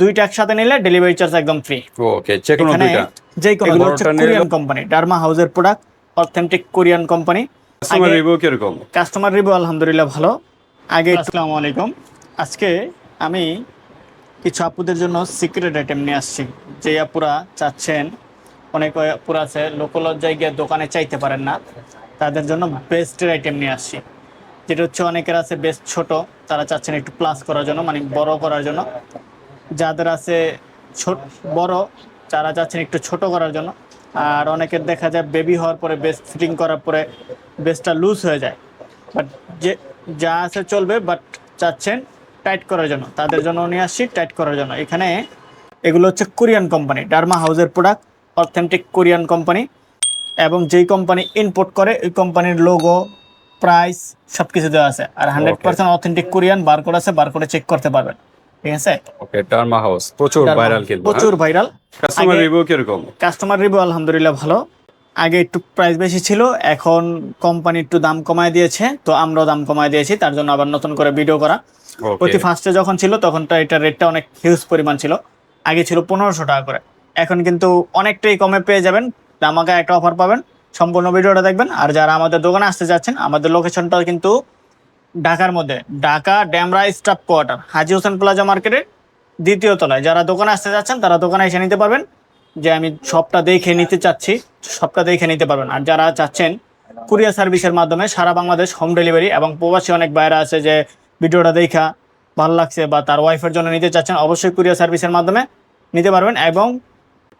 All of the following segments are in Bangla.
দুইটা একসাথে নিলে ডেলিভারি চার্জ একদম ফ্রি ওকে যে কোনো দুইটা। যে কোনো কোরিয়ান কোম্পানি ডার্মা হাউসের product authentic Korean company customer review কীরকম? কাস্টমার রিভিউ আলহামদুলিল্লাহ ভালো। আগে আসসালামু আলাইকুম। আজকে আমি কিছু আপুদের জন্য সিক্রেট আইটেম নিয়ে আসছি। যে আপুরা চাচ্ছেন অনেক আপুরা আছে লোকাল জায়গায় দোকানে চাইতে পারেন না। তাদের জন্য বেস্টের আইটেম নিয়ে আসছি। যেটা হচ্ছে অনেকের আছে বেস্ট ছোট তারা চাচ্ছেন একটু প্লাস করার জন্য মানে বড় করার জন্য। যাদের আছে ছোট বড় যারা যাচ্ছেন একটু ছোট করার জন্য। আর অনেকের দেখা যায় বেবি হওয়ার পরে বেস্ট ফিটিং করার পরে বেস্টটা লুজ হয়ে যায়। বাট যে যা আছে চলবে বাট চাচ্ছেন টাইট করার জন্য। তাদের জন্য নিয়ে আসছি টাইট করার জন্য। এখানে এগুলো হচ্ছে কোরিয়ান কোম্পানি ডার্মা হাউসের প্রোডাক্ট অথেন্টিক কোরিয়ান কোম্পানি এবং যেই কোম্পানি ইনপোর্ট করে ওই কোম্পানির লোগো প্রাইস সব কিছু দেওয়া আছে। আর hundred percent authentic Korean barcode আছে বার বারকোডে চেক করতে পারবেন। ঠিক আছে? ওকে ডার্মা হাউস প্রচুর ভাইরাল কিন্তু হ্যাঁ? প্রচুর ভাইরাল কাস্টমার রিভিউ কীরকম? কাস্টমার রিভিউ আলহামদুলিল্লাহ ভালো। আগে একটু প্রাইস বেশি ছিল এখন কোম্পানি একটু দাম কমায় দিয়েছে তো আমরাও দাম কমায় দিয়েছি তার জন্য আবার নতুন করে ভিডিও করা। প্রতি ফার্স্টে যখন ছিল তখন তো এটার রেটটা অনেক হিউজ পরিমাণ ছিল। আগে ছিল পনেরোশো টাকা করে। এখন কিন্তু অনেকটাই কমে পেয়ে যাবেন। আমাকে একটা অফার পাবেন। সম্পূর্ণ ভিডিওটা দেখবেন। আর যারা আমাদের দোকানে আসতে যাচ্ছেন আমাদের লোকেশনটা কিন্তু ঢাকার মধ্যে। Dhaka Demra staff quarter, Haji Hossain plaza মার্কেটের দ্বিতীয় তলায়। যারা দোকানে আসতে চাচ্ছেন তারা দোকানে এসে নিতে পারবেন। যে আমি সবটা দেখে নিতে চাচ্ছি, সবটা দেখে নিতে পারবেন। আর যারা চাচ্ছেন কুরিয়ার সার্ভিসের মাধ্যমে, সারা বাংলাদেশ হোম ডেলিভারি এবং প্রবাসী অনেক বাইরে আছে যে ভিডিওটা দেখা ভালো লাগছে বা তার ওয়াইফের জন্য নিতে চাচ্ছেন, অবশ্যই কুরিয়ার সার্ভিসের মাধ্যমে নিতে পারবেন এবং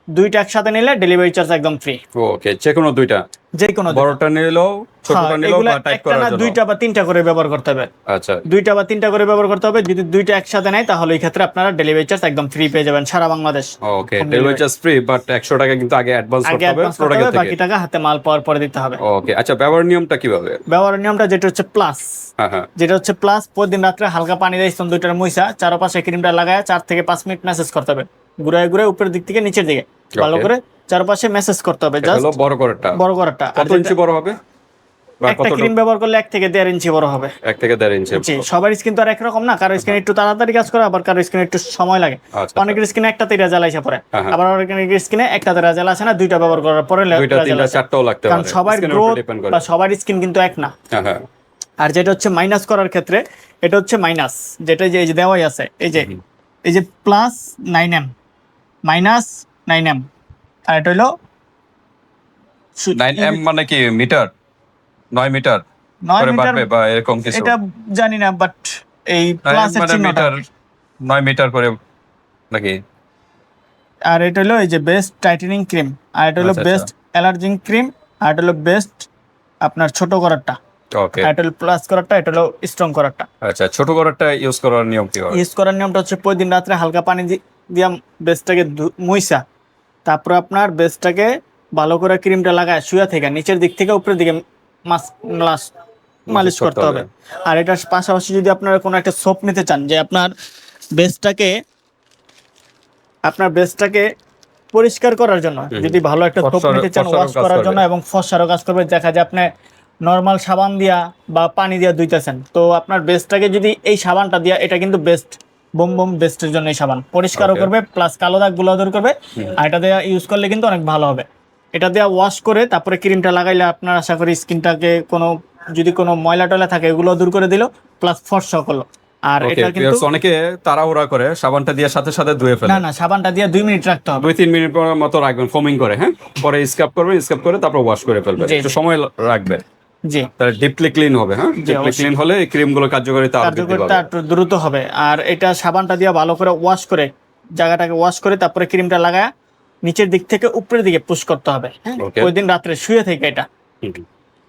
দুইটা একসাথে নিলে ডেলিভারি চার্জ একদম ফ্রি ওকে যে কোনো দুইটা। যে কোনো বড়টা নিলেও ছোটটা হ্যাঁ, নিলেও বা টাইপ করার জন্য। দুইটা বা তিনটা করে ব্যবহার করতে হবে। আচ্ছা। দুইটা বা তিনটা করে ব্যবহার করতে হবে। যদি দুইটা একসাথে নেয় তাহলে এই ক্ষেত্রে আপনারা ডেলিভারি চার্জ একদম ফ্রি পেয়ে যাবেন সারা Bangladesh. Okay delivery charge free but একশো টাকা কিন্তু আগে অ্যাডভান্স করতে হবে প্রোডাক্টের হবে বাকি টাকা হাতে মাল পাওয়ার পরে দিতে হবে। ওকে আচ্ছা ব্যবহার নিয়মটা কীভাবে? ব্যবহার নিয়মটা যেটা হচ্ছে প্লাস হ্যাঁ হ্যাঁ। যেটা হচ্ছে প্লাস প্রতিদিন রাত্রে হালকা পানি দিয়ে দুইটার মুইসা চারপাশে ক্রিমটা লাগায় চার থেকে পাঁচ মিনিট মেসেজ করতে হবে। ঘুরায় ঘুরে উপরের দিক থেকে নিচের দিকে। ভালো করে চারপাশে মেসেজ করতে হবে জাস্ট বড় করেটা বড় করাটা কত ইঞ্চি বড় হবে? একটা ক্রিম ব্যবহার করলে এক থেকে দেড় ইঞ্চি বড় হবে। এক থেকে দেড় ইঞ্চি। জি সবার স্কিন তো আর একরকম না কারও স্কিন একটু তাড়াতাড়ি কাজ করে আবার কারও স্কিন একটু সময় লাগে। আচ্ছা অনেকের স্কিনে একটাতে রেজাল আসে পরে। হ্যাঁ, হ্যাঁ। আবার অনেকের স্কিনে একটাতে রেজাল আসে না দুইটা ব্যবহার করার পরে দুইটা তিনটা চারটাও লাগতে কারণ সবার গ্রোথ বা সবার স্কিন কিন্তু এক না। হ্যাঁ আর যেটা হচ্ছে মাইনাস করার ক্ষেত্রে এটা হচ্ছে মাইনাস যেটা যে এই যে দেওয়াই আছে এই যে এই যে plus nine M minus nine M. আর এটা হলো নাইন এম মানে কি মিটার? নয় মিটার নয় মিটার বা এরকম কিছু? এটা জানি না বাট এই মানে মিটার নয় মিটার করে নাকি? আর এটা হলো এই যে বেস্ট টাইটেনিং ক্রিম আর এটা হলো বেস্ট অ্যালার্জিং ক্রিম আর এটা হলো বেস্ট আপনার ছোট করারটা। ওকে এটা হলো প্লাস করারটা এটা হলো স্ট্রং করারটা। আচ্ছা ছোট করারটা ইউজ করার নিয়ম কি হয়? ইউজ করার নিয়মটা হচ্ছে প্রতিদিন রাত্রে হালকা পানি দিয়া বেস্টটাকে মুইসা। তারপর আপনার বেস্টটাকে ভালো করে ক্রিমটা লাগায় শুয়ে থেকে নিচের দিক থেকে উপরের দিকে মাস মালিশ করতে হবে। আর এটার পাশাপাশি যদি আপনারা কোনো একটা সোপ নিতে চান যে আপনার বেস্টটাকে আপনার বেস্টটাকে পরিষ্কার করার জন্য যদি ভালো একটা সোপ নিতে চান ওয়াশ করার জন্য এবং ফসারও কাজ করবে। দেখা যায় আপনি নর্মাল সাবান দিয়া বা পানি দিয়া ধুইতেছেন। তো আপনার বেস্টটাকে যদি এই সাবানটা দিয়া এটা কিন্তু বেস্ট বোম বোম বেস্টের জন্য এই সাবান। পরিষ্কারও করবে প্লাস কালো দাগগুলো দূর করবে। আর এটা দিয়ে ইউজ করলে কিন্তু অনেক ভালো হবে। এটা দিয়ে ওয়াশ করে তারপরে ক্রিমটা লাগাইলে আপনার আশা করি স্কিনটাকে কোনো যদি কোনো ময়লা টয়লা থাকে এগুলো দূর করে দিল প্লাস ফর্সা করল। আর এটা কিন্তু অনেকে তাড়াহুড়া করে সাবানটা দিয়ে সাথে সাথে ধুয়ে ফেলে। না না সাবানটা দিয়ে দুই মিনিট রাখতে হবে। দুই তিন মিনিট পর মতো রাখবেন ফোমিং করে হ্যাঁ? পরে স্ক্রাব করবেন স্ক্রাব করে তারপর ওয়াশ করে ফেলবেন। একটু সময় রাখবেন। জি। তাহলে ডিপলি ক্লিন হবে হ্যাঁ? ডিপলি ক্লিন হলে এই ক্রিমগুলো কার্যকারিতা আরও বৃদ্ধি কার্যকরটা পাবে একটু দ্রুত হবে। আর এটা সাবানটা দিয়ে ভালো করে ওয়াশ করে জায়গাটাকে ওয়াশ করে তারপরে ক্রিমটা লাগায় নিচের দিক থেকে উপরের দিকে পুশ করতে হবে হ্যাঁ? ওই দিন রাত্রে শুয়ে থেকে এটা।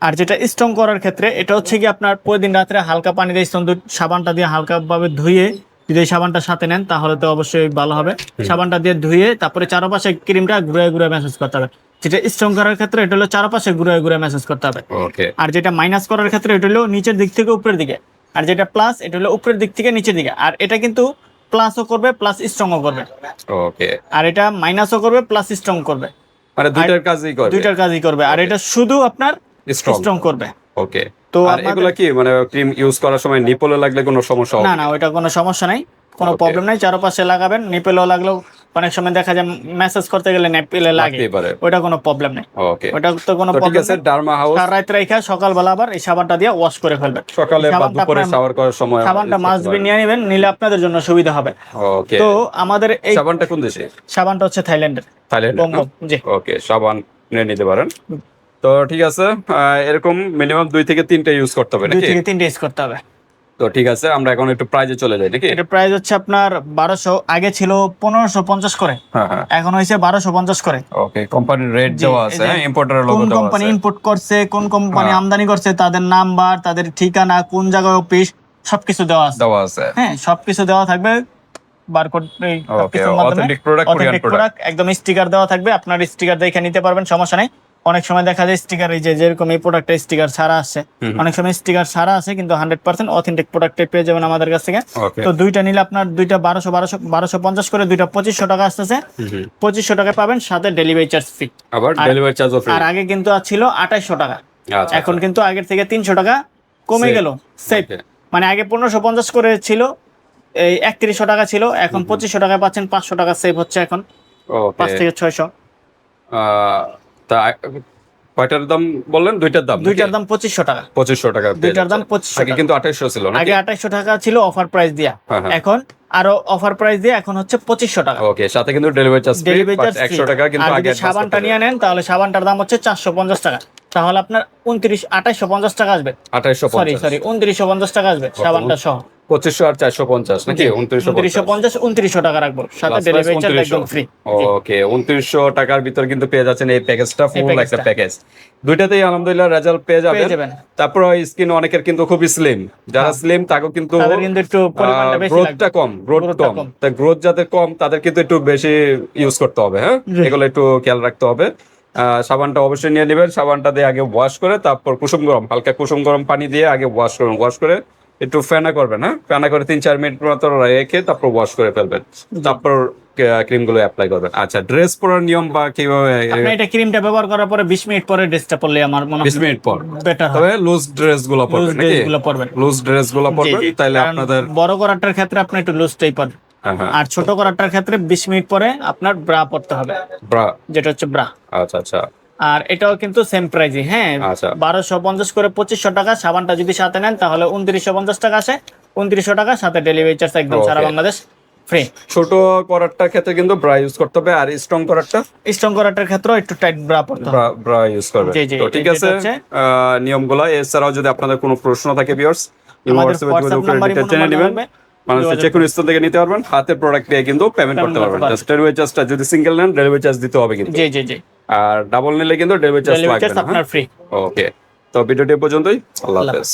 আর যেটা স্ট্রং করার ক্ষেত্রে এটা হচ্ছে কি আপনার প্রতিদিন রাত্রে হালকা পানি দিয়ে স্ট্রং সাবানটা দিয়ে হালকা ভাবে ধুয়ে যদি এই সাবানটা সাথে নেন তাহলে তো অবশ্যই ভালো হবে। সাবানটা দিয়ে ধুয়ে তারপরে চারপাশে ক্রিমটা ঘুরে ঘুরে মেসেজ করতে হবে। যেটা স্ট্রং করার ক্ষেত্রে এটা হলো চারপাশে ঘুরে ঘুরে মেসেজ করতে হবে। আর যেটা মাইনাস করার ক্ষেত্রে এটা হলো নিচের দিক থেকে উপরের দিকে। আর যেটা প্লাস এটা হলো উপরের দিক থেকে নিচের দিকে। আর এটা কিন্তু প্লাসও করবে প্লাস স্ট্রংও করবে। ওকে আর এটা মাইনাসও করবে প্লাস স্ট্রং করবে। মানে দুইটার কাজই করে দুইটার কাজই করবে। আর এটা শুধু আপনার স্ট্রং করবে। ওকে তো আর এগুলো কি মানে ক্রিম ইউজ করার সময় নিপলে লাগলে কোনো সমস্যা হবে? না না ওইটা কোনো সমস্যা নাই। কোনো প্রবলেম নাই। চারপাশে লাগাবেন নিপেলও লাগলেও অনেক সময় দেখা যায় মেসেজ করতে গেলে নেপেলে লাগে। ওটা কোনো প্রবলেম নেই। ওকে ওটা তো কোনো প্রবলেম আছে ডার্মা হাউস সারা রাত রেখে সকালবেলা আবার এই সাবানটা দিয়ে ওয়াশ করে ফেলবেন। সকালে বা দুপুরে শাওয়ার করার সময় সাবানটা মাস্ট বি নিয়ে নেবেন নিলে আপনাদের জন্য সুবিধা হবে। ওকে তো আমাদের এই সাবানটা কোন দেশে? সাবানটা হচ্ছে থাইল্যান্ডের। থাইল্যান্ড জি। ওকে সাবান নিয়ে নিতে পারেন। তো ঠিক আছে এরকম মিনিমাম দুই থেকে তিনটা ইউজ করতে হবে নাকি? দুই থেকে তিনটে ইউজ করতে হবে। তো ঠিক আছে আমরা এখন একটু প্রাইজে চলে যাই নাকি? এটা প্রাইস হচ্ছে আপনার বারোশো আগে ছিল পনেরোশো পঞ্চাশ করে। হ্যাঁ হ্যাঁ। এখন হয়েছে বারোশো পঞ্চাশ করে। ওকে কোম্পানির রেট দেওয়া আছে যে হ্যাঁ? লোগো কোন কোম্পানি ইম্পোর্ট করছে কোন কোম্পানি। আমদানি করছে তাদের নাম্বার তাদের ঠিকানা কোন জায়গায় অফিস সবকিছু দেওয়া আছে। দেওয়া আছে। হ্যাঁ সবকিছু দেওয়া থাকবে বারকোড এই অথেন্টিক প্রোডাক্ট একদম স্টিকার দেওয়া থাকবে আপনার স্টিকার দেখে নিতে পারবেন সমস্যা নাই। অনেক সময় দেখা যায় স্টিকার এই যে যেরকম এই প্রোডাক্টের স্টিকার ছাড়া আছে। অনেক সময় স্টিকার ছাড়া আছে কিন্তু হান্ড্রেড পার্সেন্ট অথেন্টিক প্রোডাক্টে পেয়ে যাবেন আমাদের কাছ থেকে। তো দুইটা নিলে আপনার দুইটা বারোশো বারোশো বারোশো পঞ্চাশ করে দুইটা পঁচিশশো টাকা আসতেছে। পঁচিশশো টাকা পাবেন সাথে ডেলিভারি চার্জ ফ্রি আবার আর- ডেলিভারি চার্জও আর আগে কিন্তু ছিল আঠাইশশো টাকা। আচ্ছা এখন কিন্তু আগের থেকে তিনশো টাকা কমে. গেল। Save Okay. মানে আগে পনেরোশো পঞ্চাশ করে ছিল এই একত্রিশশো টাকা ছিল এখন পঁচিশশো টাকা পাচ্ছেন পাঁচশো টাকা সেভ হচ্ছে এখন। পাঁচ থেকে ছয়শো। তা কয়টার দাম বললেন? দুইটার দাম দুইটার দাম পঁচিশশো টাকা। পঁচিশশো টাকা দুইটার দাম পঁচিশশো আগে কিন্তু আঠাইশশো ছিল আগে আঠাইশশো টাকা ছিল অফার প্রাইস দিয়া। হ্যাঁ, হ্যাঁ। এখন আরও অফার প্রাইস দিয়ে এখন হচ্ছে পঁচিশশো টাকা। ওকে সাথে কিন্তু ডেলিভারি চার্জ ডেলিভারি চার্জ একশো টাকা কিন্তু আগে যদি সাবানটা নিয়ে নেন তাহলে সাবানটার দাম হচ্ছে চারশো পঞ্চাশ টাকা। তাহলে আপনার উনত্রিশ আঠাইশো পঞ্চাশ টাকা আসবে। আঠাইশশো সরি সরি উনত্রিশশো পঞ্চাশ টাকা আসবে সাবানটা সহ। পঁচিশশো আর চারশো পঞ্চাশ নাকি? উনত্রিশশো পঞ্চাশ। উনত্রিশশো টাকা রাখব। সাথে ডেলিভারি চার্জ একদম ফ্রি ওকে উনত্রিশশো টাকার ভিতর কিন্তু পেয়ে যাচ্ছেন এই প্যাকেজটা ফুল একটা প্যাকেজ দুইটাতেই আলহামদুলিল্লাহ রেজাল্ট পেয়ে যাবেন। তারপর স্কিন অনেকের কিন্তু খুবই স্লিম যারা স্লিম তাকেও কিন্তু গ্রোথটা কম গ্রোথ কম। তাই গ্রোথ যাদের কম তাদের কিন্তু একটু বেশি ইউজ করতে হবে হ্যাঁ? এগুলো একটু খেয়াল রাখতে হবে। সাবানটা অবশ্যই নিয়ে নেবেন। সাবানটা দিয়ে আগে ওয়াশ করে তারপর কুসুম গরম হালকা কুসুম গরম পানি দিয়ে আগে ওয়াশ করবেন ওয়াশ করে একটু ফেনা করবেন হ্যাঁ? ফেনা করে তিন চার মিনিট মতো রেখে তারপর ওয়াশ করে ফেলবেন। তারপর ক্রিমগুলো অ্যাপ্লাই করবেন। আচ্ছা ড্রেস পরার নিয়ম বা কীভাবে আপনি এটা ক্রিমটা ব্যবহার করার পরে বিশ মিনিট পরে ড্রেসটা পরলে আমার মনে বিশ মিনিট পর। বেটার তবে লুজ পরবেন নাকি? ড্রেসগুলো পরবেন। লুজ ড্রেসগুলো পরবেন কারণ আপনাদের বড় করাটার ক্ষেত্রে আপনি একটু লুজটাই পাবেন হ্যাঁ হ্যাঁ। আর ছোট করাটার ক্ষেত্রে বিশ মিনিট পরে আপনার ব্রা পড়তে হবে ব্রা যেটা হচ্ছে ব্রা আচ্ছা আচ্ছা। আর এটাও কিন্তু সেম প্রাইসই হ্যাঁ? আচ্ছা। বারোশো পঞ্চাশ করে পঁচিশশো টাকা সাবানটা যদি সাথে নেন তাহলে উনত্রিশশো পঞ্চাশ টাকা আসে। উনত্রিশশো টাকা সাথে ডেলিভারি চার্জ একদম সারা বাংলাদেশ ফ্রি ছোট করারটার ক্ষেত্রে কিন্তু ব্রা ইউজ করতে হবে আর স্ট্রং করারটা? স্ট্রং করাটার ক্ষেত্রেও একটু টাইট ব্রা পড়তে হবে। ব্রা ইউজ করবে। তো ঠিক আছে নিয়মগুলো। এছাড়াও যদি আপনাদের কোনো প্রশ্ন থাকে ভিউয়ার্স আমাদের হোয়াটসঅ্যাপে জেনে নেবেন। মানুষের যে কোনো স্থান থেকে নিতে পারবেন। হাতের প্রোডাক্ট দিয়ে কিন্তু পেমেন্ট করতে পারবেন। জাস্ট ডেলিভারি চার্জটা যদি সিঙ্গেল নেন ডেলিভারি চার্জ দিতে হবে কিন্তু। জি জি জি। আর ডাবল নিলে কিন্তু ডেলিভারি চার্জ লাগবে না আপনার ফ্রি ওকে তো ভিডিওটি পর্যন্তই। আল্লাহ হাফেজ।